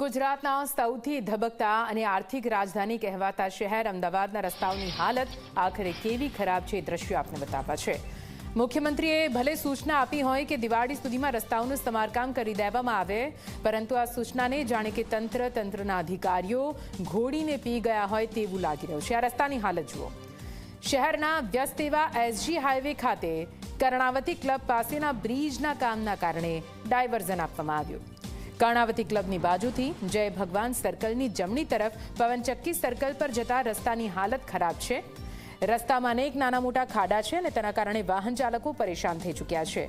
ગુજરાતના સૌથી ધબકતા અને આર્થિક રાજધાની કહેવાતા શહેર અમદાવાદના રસ્તાઓની હાલત આખરે કેવી ખરાબ છે એ દ્રશ્યો આપને બતાવવા છે. મુખ્યમંત્રીએ ભલે સૂચના આપી હોય કે દિવાળી સુધીમાં રસ્તાઓનું સમારકામ કરી દેવામાં આવે, પરંતુ આ સૂચનાને જાણે કે તંત્ર તંત્રના અધિકારીઓ ઘોડીને પી ગયા હોય તેવું લાગી રહ્યું છે. આ રસ્તાની હાલત જુઓ. શહેરના વ્યસ્ત એવા એસજી હાઈવે ખાતે કર્ણાવતી ક્લબ પાસેના બ્રિજના કામના કારણે ડાયવર્ઝન આપવામાં આવ્યું. કર્ણાવતી ક્લબની બાજુથી જય ભગવાન સર્કલની જમણી તરફ પવનચક્કી સર્કલ પર જતા રસ્તાની હાલત ખરાબ છે. રસ્તામાં અનેક નાના મોટા ખાડા છે અને તેના કારણે વાહન ચાલકો પરેશાન થઈ ચૂક્યા છે.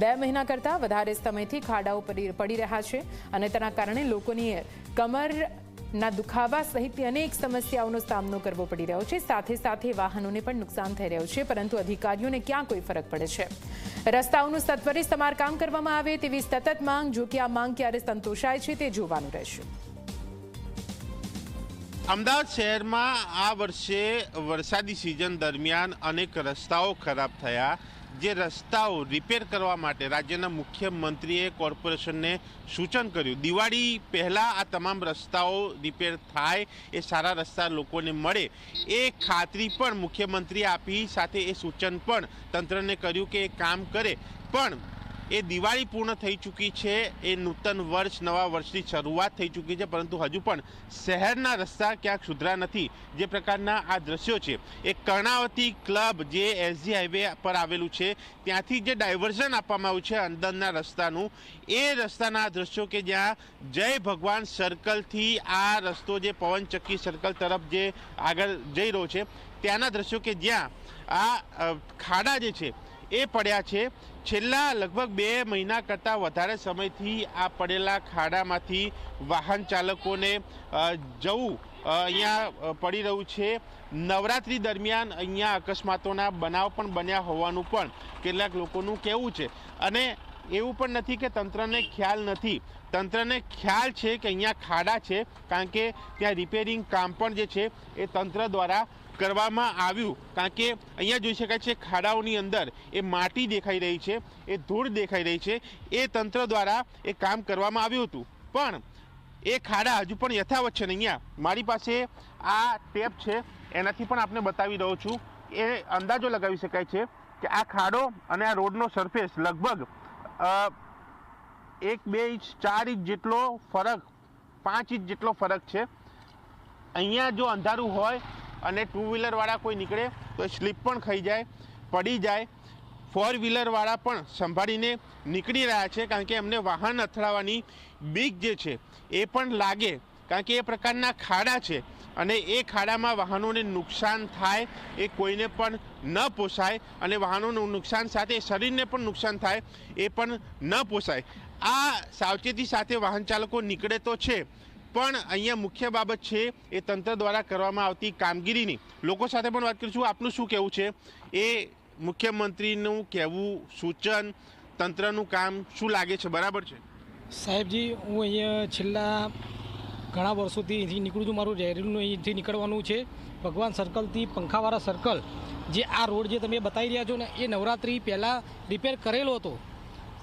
બે મહિના કરતાં વધારે સમયથી ખાડાઓ પડી રહ્યા છે અને તેના કારણે લોકોની કમરના દુખાવા સહિતની અનેક સમસ્યાઓનો સામનો કરવો પડી રહ્યો છે. સાથે સાથે વાહનોને પણ નુકસાન થઈ રહ્યું છે, પરંતુ અધિકારીઓને ક્યાં કોઈ ફરક પડે છે? રસ્તાઓનું સત્વરે સમારકામ કરવામાં આવે તેવી સતત માંગ જો કે આ માંગ ક્યારે સંતોષાય છે તે જોવાનું રહેશે. અમદાવાદ શહેરમાં આ વર્ષે વરસાદી સિઝન દરમિયાન અનેક રસ્તાઓ ખરાબ થયા, જે રસ્તાઓ રિપેર કરવા માટે રાજ્યના મુખ્યમંત્રીએ કોર્પોરેશનને સૂચન કર્યું. દિવાળી પહેલાં આ તમામ રસ્તાઓ રિપેર થાય, એ સારા રસ્તા લોકોને મળે, એ ખાતરી પણ મુખ્યમંત્રીએ આપી, સાથે એ સૂચન પણ તંત્રને કર્યું કે એ કામ કરે. પણ એ દિવાળી પૂર્ણ થઈ ચૂકી છે. એ નૂતન વર્ષ, નવા વર્ષની શરૂઆત થઈ ચૂકી છે. પરંતુ હજુ પણ શહેરના રસ્તા ક્યાંક સુધરા નથી. જે પ્રકારના આ દ્રશ્યો છે. એ કર્ણાવતી ક્લબ જે એસજી હાઈવે પર આવેલું છે. ત્યાંથી જે ડાયવર્ઝન આપવામાં આવ્યું છે અંદરના રસ્તાનું, એ રસ્તાના દ્રશ્યો કે જ્યાં જય ભગવાન સર્કલથી આ રસ્તો જે પવનચક્કી સર્કલ તરફ જે આગળ જઈ રહ્યો છે, ત્યાંના દ્રશ્યો કે જ્યાં આ ખાડા જે છે એ પડ્યા છે. છેલ્લા લગભગ બે મહિના કરતાં વધારે સમયથી આ પડેલા ખાડામાંથી વાહન ચાલકોને જવું અહીંયા પડી રહ્યું છે. નવરાત્રી દરમિયાન અહીંયા અકસ્માતોના બનાવ પણ બન્યા હોવાનું પણ કેટલાક લોકોનું કહેવું છે. અને એવું પણ નથી કે તંત્રને ખ્યાલ નથી. તંત્રને ખ્યાલ છે કે અહીંયા ખાડા છે, કારણ કે ત્યાં રિપેરિંગ કામ પણ જે છે એ તંત્ર દ્વારા કરવામાં આવ્યું, કારણ કે અહીંયા જોઈ શકાય છે, ખાડાઓની અંદર એ માટી દેખાઈ રહી છે, એ ધૂળ દેખાઈ રહી છે, એ તંત્ર દ્વારા એ કામ કરવામાં આવ્યું હતું. પણ એ ખાડા હજુ પણ યથાવત છે અહીંયા મારી પાસે આ ટેપ છે, એનાથી પણ આપને બતાવી રહ્યો છું. એ અંદાજો લગાવી શકાય છે કે આ ખાડો અને આ રોડનો સરફેસ લગભગ એક, બે ઇંચ, ચાર ઇંચ જેટલો ફરક, પાંચ ઇંચ જેટલો ફરક છે. અહીંયા જો અંધારું હોય અને ટુ વ્હીલરવાળા કોઈ નીકળે તો સ્લીપ પણ ખાઈ જાય, પડી જાય. ફોર વ્હીલરવાળા પણ સંભાળીને નીકળી રહ્યા છે કારણ કે એમને વાહન અથડાવાની બીક જે છે એ પણ લાગે કારણ કે એ પ્રકારના ખાડા છે અને એ ખાડામાં વાહનોને નુકસાન થાય એ કોઈને પણ ન પોસાય અને વાહનોનું નુકસાન સાથે શરીરને પણ નુકસાન થાય એ પણ ન પોસાય. આ સાવચેતી સાથે વાહન ચાલકો નીકળે તો છે પણ અહીંયા મુખ્ય બાબત છે, એ તંત્ર દ્વારા કરવામાં આવતી કામગીરીની. લોકો સાથે પણ વાત કરીશું, આપનું શું કહેવું છે? એ મુખ્યમંત્રીનું કહેવું, સૂચન, તંત્રનું કામ શું લાગે છે? બરાબર છે? સાહેબજી હું અહીંયા છેલ્લા ઘણા વર્ષોથી અહીંથી નીકળું છું. મારું રેરીનું અહીંથી નીકળવાનું છે. ભગવાન સર્કલથી પંખાવાળા સર્કલ, જે આ રોડ જે તમે બતાવી રહ્યા છો ને, એ નવરાત્રિ પહેલાં રિપેર કરેલો હતો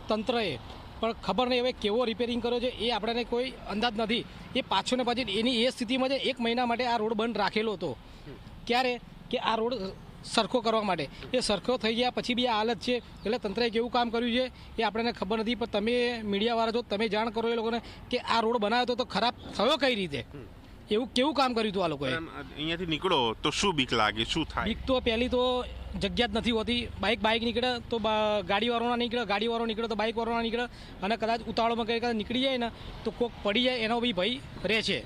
તંત્રએ. પણ ખબર નહીં હવે કેવો રિપેરિંગ કર્યો છે એ આપણને કોઈ અંદાજ નથી. એ પાછો ને પાછી એની એ સ્થિતિમાં છે એક મહિના માટે આ રોડ બંધ રાખેલો હતો. ક્યારે? કે આ રોડ સરખો કરવા માટે. એ સરખો થઈ ગયા પછી બી આ હાલત છે એટલે તંત્રએ કેવું કામ કર્યું છે એ આપણને ખબર નથી પણ તમે મીડિયાવાળા છો તમે જાણ કરો એ લોકોને કે આ રોડ બનાવ્યો હતો તો ખરાબ થયો કઈ રીતે? એવું કેવું કામ કર્યું હતું આ લોકોએ? અહીંયાથી નીકળો તો શું બીક લાગે શું થાય? બીક તો પહેલી તો જગ્યા જ નથી હોતી. બાઇક બાઇક નીકળે તો બા- ગાડીવાળો ના નીકળે, ગાડીવાળો નીકળે તો બાઇકવાળોના નીકળે. અને કદાચ ઉતાવળમાં કંઈ કદાચ નીકળી જાય ને તો કોક પડી જાય એનો બી ભય રહે છે.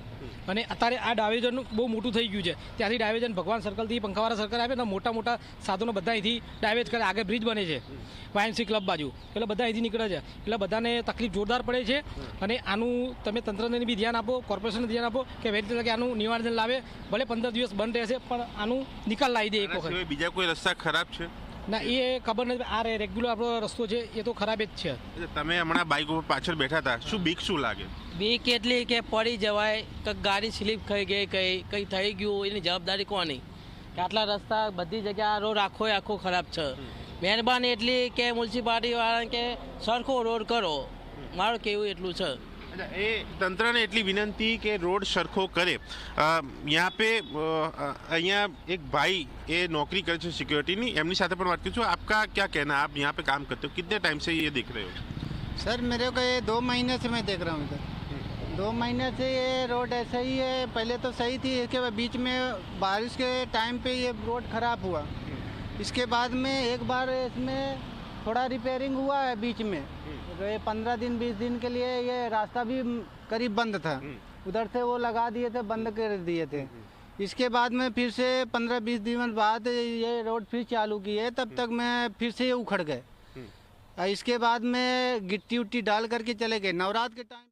અને અત્યારે આ ડાયવેઝન બહુ મોટું થઈ ગયું છે. ત્યાંથી ડાયવેજન ભગવાન સર્કલથી પંખાવાળા સર્કલ આવે ને મોટા મોટા સાધનો બધા અહીંથી ડાયવેજ કરે. આગળ બ્રિજ બને છે. વાયએમસી ક્લબ બાજુ. એટલે બધા અહીંથી નીકળે છે. એટલે બધાને તકલીફ જોરદાર પડે છે. અને આનું તમે તંત્રને બી ધ્યાન આપો કોર્પોરેશનને ધ્યાન આપો કે વેરી તકે આનું નિવારણ લાવે. ભલે પંદર દિવસ બંધ રહેશે પણ આનું નિકાલ લાવી દે એક વખત. બીજા કોઈ રસ્તા ખરાબ છે? ના એ ખબર નથી આ રેગ્યુલર આપણો રસ્તો છે એ તો ખરાબ જ છે. તમે હમણાં બાઇક ઉપર પાછળ બેઠા હતા શું બીક શું લાગે? બીક એટલી કે પડી જવાય કે ગાડી સ્લીપ થઈ ગઈ કઈ કંઈ થઈ ગયું એની જવાબદારી કોની? કે આટલા રસ્તા બધી જગ્યા આ રોડ આખો આખો ખરાબ છે. મહેરબાની એટલી કે મ્યુનિસિપાલિટી વાળા કે સરખો રોડ કરો. મારું કેવું એટલું છે. अच्छा, तंत्र ने एटली विनती कि रोड सरखो करे। यहाँ पे, अँ एक भाई ये नौकरी करे सिक्योरिटी नहीं एमनी साथ बात करछु आपका क्या कहना है? आप यहाँ पे काम करते हो, कितने टाइम से ये देख रहे हो? सर, मेरे को ये दो महीने से मैं देख रहा हूँ सर दो महीने से ये रोड ऐसा ही है, पहले तो सही थी, इसके बाद बीच में बारिश के टाइम पे ये रोड खराब हुआ। इसके बाद में एक बार इसमें थोड़ा रिपेयरिंग हुआ है बीच में। तो ये पंद्रह दिन बीस दिन के लिए ये रास्ता भी करीब बंद था। उधर से वो लगा दिए थे बंद कर दिए थे। इसके बाद में फिर से पंद्रह बीस दिन बाद ये रोड फिर चालू की है। तब तक मैं फिर से ये उखड़ गए। और इसके बाद में गिट्टी उट्टी डाल करके चले गए। नवरात्र के टाइम